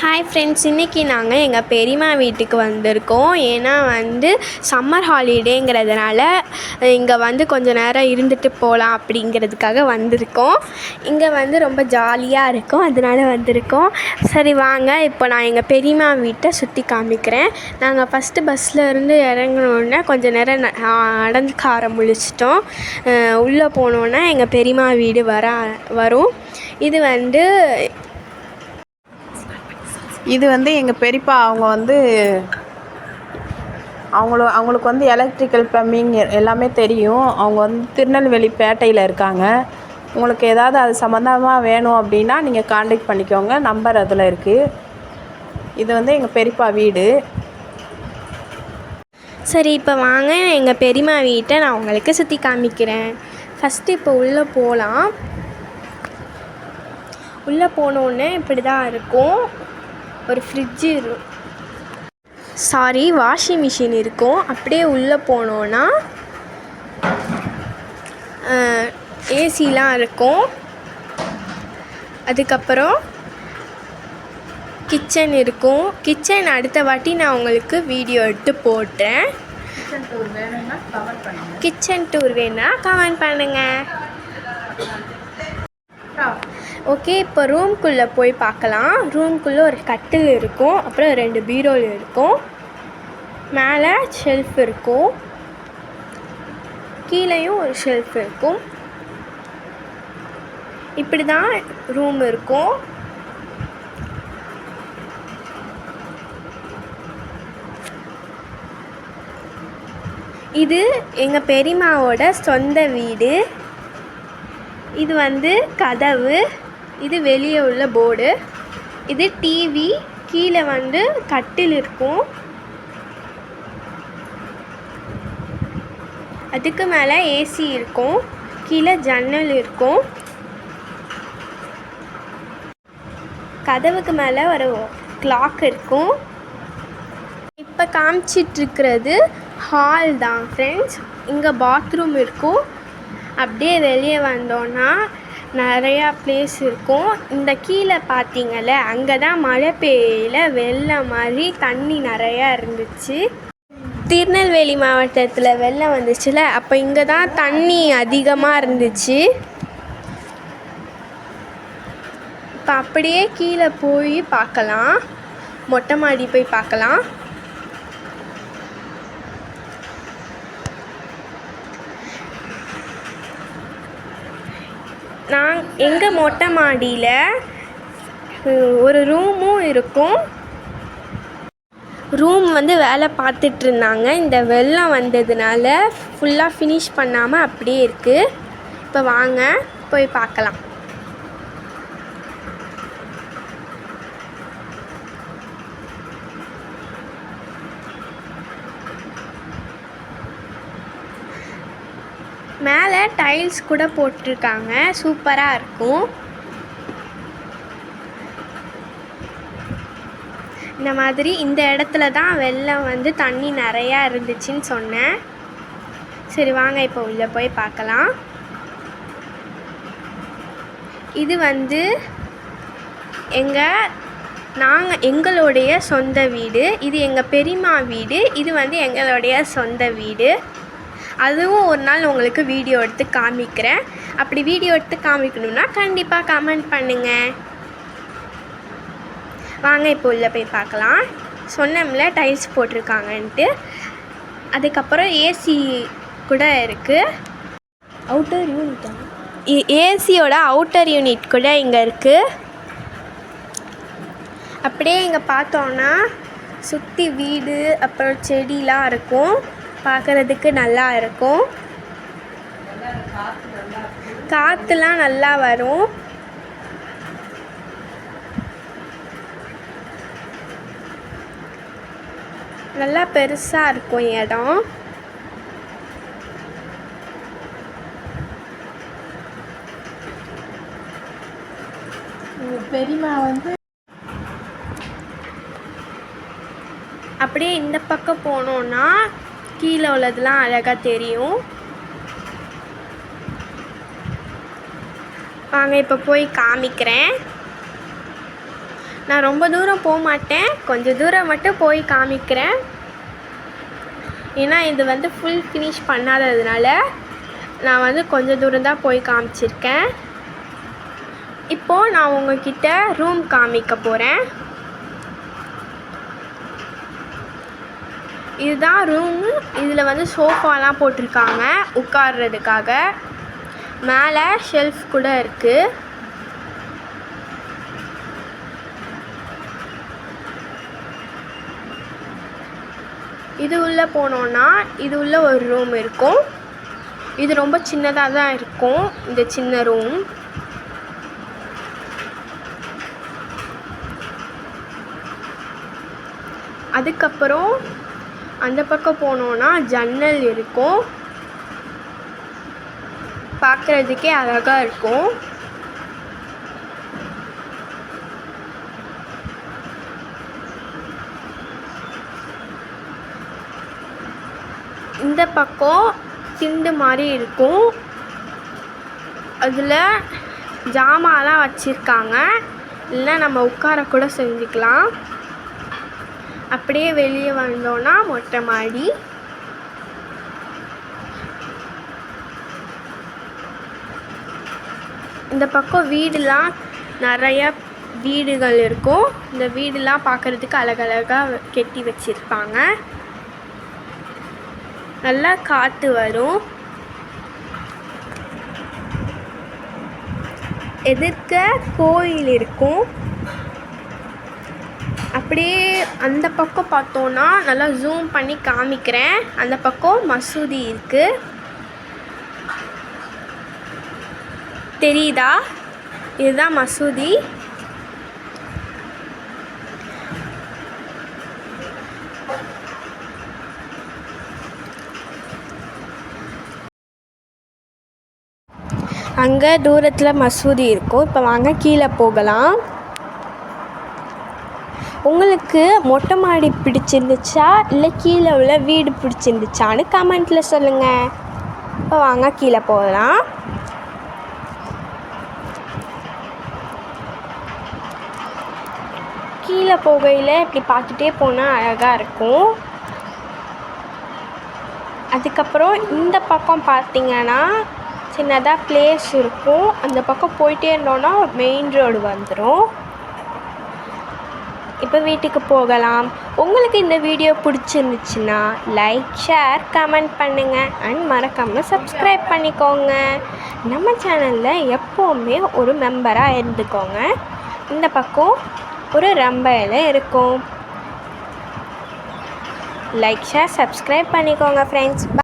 Hi friends இன்றைக்கி நாங்கள் எங்கள் பெரியம்மா வீட்டுக்கு வந்திருக்கோம். ஏன்னா வந்து சம்மர் ஹாலிடேங்கிறதுனால இங்கே வந்து கொஞ்சம் நேரம் இருந்துட்டு போகலாம் அப்படிங்கிறதுக்காக வந்திருக்கோம். இங்கே வந்து ரொம்ப ஜாலியாக இருக்கும் அதனால வந்திருக்கோம். சரி வாங்க. இப்போ நான் எங்கள் பெரியம்மா வீட்டை சுற்றி காமிக்கிறேன். நாங்கள் ஃபஸ்ட்டு பஸ்ஸில் இருந்து இறங்கினோடனே கொஞ்சம் நேரம் நடந்து கார முழிச்சிட்டோம். உள்ளே போனோன்னே எங்கள் பெரியம்மா வீடு வர வரும். இது வந்து இது வந்து எங்கள் பெரியப்பா அவங்க வந்து அவங்கள அவங்களுக்கு வந்து எலக்ட்ரிக்கல் ப்ளம்பிங் எல்லாமே தெரியும். அவங்க வந்து திருநெல்வேலி பேட்டையில் இருக்காங்க. உங்களுக்கு ஏதாவது அது சம்மந்தமாக வேணும் அப்படின்னா நீங்கள் காண்டாக்ட் பண்ணிக்கோங்க. நம்பர் அதில் இருக்குது இது வந்து எங்கள் பெரியப்பா வீடு. சரி இப்போ வாங்க. எங்கள் பெரியம்மா வீட்டை நான் உங்களுக்கு சுற்றி காமிக்கிறேன். ஃபஸ்ட்டு இப்போ உள்ளே போகலாம் உள்ளே போனோடனே இப்படி தான் இருக்கும். ஒரு ஃப்ரிட்ஜு சாரி வாஷிங் மிஷின் இருக்கும். அப்படியே உள்ளே போனோன்னா ஏசிலாம் இருக்கும். அதுக்கப்புறம் கிச்சன் இருக்கும். கிச்சன் அடுத்த வாட்டி நான் உங்களுக்கு வீடியோ எடுத்து போட்டேன் கிச்சன் டூர் வேணா கமெண்ட் பண்ணுங்கள் ஓகே இப்போ ரூம்குள்ளே போய் பார்க்கலாம். ரூம்குள்ளே ஒரு கட்டில் இருக்கும். அப்புறம் ரெண்டு பீரோல் இருக்கும். மேலே ஷெல்ஃப் இருக்கும். கீழேயும் ஒரு ஷெல்ஃப் இருக்கும். இப்படி தான் ரூம் இருக்கும். இது எங்கள் பெரியமாவோட சொந்த வீடு. இது வந்து கதவு. இது வெளியே உள்ள போர்டு. இது டிவி கீழே வந்து கட்டில் இருக்கும். அதுக்கு மேலே ஏசி இருக்கும். கீழே ஜன்னல் இருக்கும். கதவுக்கு மேலே ஒரு கிளாக் இருக்கும். இப்போ காமிச்சிட்ருக்கிறது ஹால் தான் ஃப்ரெண்ட்ஸ் இங்கே பாத்ரூம் இருக்கும். அப்படியே வெளியே வந்தோன்னா நிறையா ப்ளேஸ் இருக்கும். இந்த கீழே பார்த்தீங்கல்ல அங்கே தான் மழை பெய்யல வெள்ளம் மாதிரி தண்ணி நிறையா இருந்துச்சு. திருநெல்வேலி மாவட்டத்தில் வெள்ளம் வந்துச்சுல அப்போ இங்கே தான் தண்ணி அதிகமாக இருந்துச்சு. இப்போ அப்படியே கீழே போய் பார்க்கலாம். மொட்டை மாடி போய் பார்க்கலாம். நான் எங்கள் மொட்டை மாடியில் ஒரு ரூமும் இருக்கும். ரூம் வந்து வேலை பார்த்துட்டு இருந்தாங்க. இந்த வெள்ளம் வந்ததுனால ஃபுல்லாக ஃபினிஷ் பண்ணாமல் அப்படியே இருக்குது இப்போ வாங்க போய் பார்க்கலாம். மேலே டைல்ஸ் கூட போட்டிருக்காங்க. சூப்பராக இருக்கும். இந்த மாதிரி இந்த இடத்துல தான் வெள்ளம் வந்து தண்ணி நிறையா இருந்துச்சுன்னு சொன்னேன். சரி வாங்க இப்போ உள்ளே போய் பார்க்கலாம். இது வந்து எங்கள் நாங்கள் எங்களுடைய சொந்த வீடு. இது எங்கள் பெரியம்மா வீடு. இது வந்து எங்களுடைய சொந்த வீடு. அதுவும் ஒரு நாள் உங்களுக்கு வீடியோ எடுத்து காமிக்கிறேன். அப்படி வீடியோ எடுத்து காமிக்கணும்னா கண்டிப்பாக கமெண்ட் பண்ணுங்கள் வாங்க இப்போ உள்ளே போய் பார்க்கலாம். சொன்னோம்ல டைல்ஸ் போட்டிருக்காங்கன்ட்டு. அதுக்கப்புறம் ஏசி கூட இருக்குது அவுட்டர் யூனிட்டா ஏசியோட அவுட்டர் யூனிட் கூட இங்கே இருக்குது அப்படியே இங்கே பார்த்தோன்னா சுற்றி வீடு அப்புறம் செடிலாம் இருக்கும். பார்க்குறதுக்கு நல்லா இருக்கும். காற்றுலாம் நல்லா வரும். நல்லா பெருசாக இருக்கும் இடம். பெரியம்மா வந்து அப்படியே இந்த பக்கம் போனோன்னா கீழே உள்ளதெல்லாம் அழகாக தெரியும். வாங்க இப்போ போய் காமிக்கிறேன். நான் ரொம்ப தூரம் போக மாட்டேன். கொஞ்சம் தூரம் மட்டும் போய் காமிக்கிறேன். ஏன்னா இது வந்து ஃபுல் ஃபினிஷ் பண்ணாததுனால நான் வந்து கொஞ்சம் தூரம் தான் போய் காமிச்சிருக்கேன். இப்போது நான் உங்ககிட்ட ரூம் காமிக்க போகிறேன் இதுதான் ரூமு இதில் வந்து சோஃபாலாம் போட்டிருக்காங்க உட்கார்றதுக்காக. மேலே ஷெல்ஃப் கூட இருக்குது இது உள்ளே போனோன்னா இது உள்ள ஒரு ரூம் இருக்கும். இது ரொம்ப சின்னதாக தான் இருக்கும் இந்த சின்ன ரூம் அதுக்கப்புறம் அந்த பக்கம் போனோன்னா ஜன்னல் இருக்கும். பார்க்குறதுக்கே அழகாக இருக்கும். இந்த பக்கம் திண்டு மாதிரி இருக்கும். அதில் ஜாமான்லாம் வச்சுருக்காங்க. இல்லை நம்ம உட்கார கூட செஞ்சுக்கலாம். அப்படியே வெளியே வந்தோன்னா மொட்டை மாடி. இந்த பக்கம் வீடுலாம் நிறைய வீடுகள் இருக்கும். இந்த வீடுலாம் பார்க்குறதுக்கு அழகழகாக கெட்டி வச்சுருப்பாங்க. நல்லா காற்று வரும். எதிர்க்க கோயில் இருக்கும். அப்படியே அந்த பக்கம் பார்த்தோன்னா நல்லா ஜூம் பண்ணி காமிக்கிறேன். அந்த பக்கம் மசூதி இருக்குது தெரியுதா? இதுதான் மசூதி. அங்கே தூரத்தில் மசூதி இருக்கும். இப்போ வாங்க கீழே போகலாம். உங்களுக்கு மொட்டை மாடி பிடிச்சிருந்துச்சா? இல்லை கீழே உள்ள வீடு பிடிச்சிருந்துச்சான்னு கமெண்ட்டில் சொல்லுங்கள் இப்போ வாங்க கீழே போகலாம் கீழே போகையில் இப்படி பார்த்துட்டே போனால் அழகாக இருக்கும். அதுக்கப்புறம் இந்த பக்கம் பார்த்தீங்கன்னா சின்னதாக பிளேஸ் இருக்கும். அந்த பக்கம் போயிட்டே இருந்தோன்னா மெயின் ரோடு வந்துடும் இப்போ வீட்டுக்கு போகலாம். உங்களுக்கு இந்த வீடியோ பிடிச்சிருந்துச்சுன்னா லைக் ஷேர் கமெண்ட் பண்ணுங்கள் அண்ட் மறக்காமல் சப்ஸ்கிரைப் பண்ணிக்கோங்க. நம்ம சேனலில் எப்போவுமே ஒரு மெம்பராக இருந்துக்கோங்க. இந்த பக்கம் ஒரு ரம்பையில் இருக்கும். லைக் ஷேர் சப்ஸ்கிரைப் பண்ணிக்கோங்க ஃப்ரெண்ட்ஸ்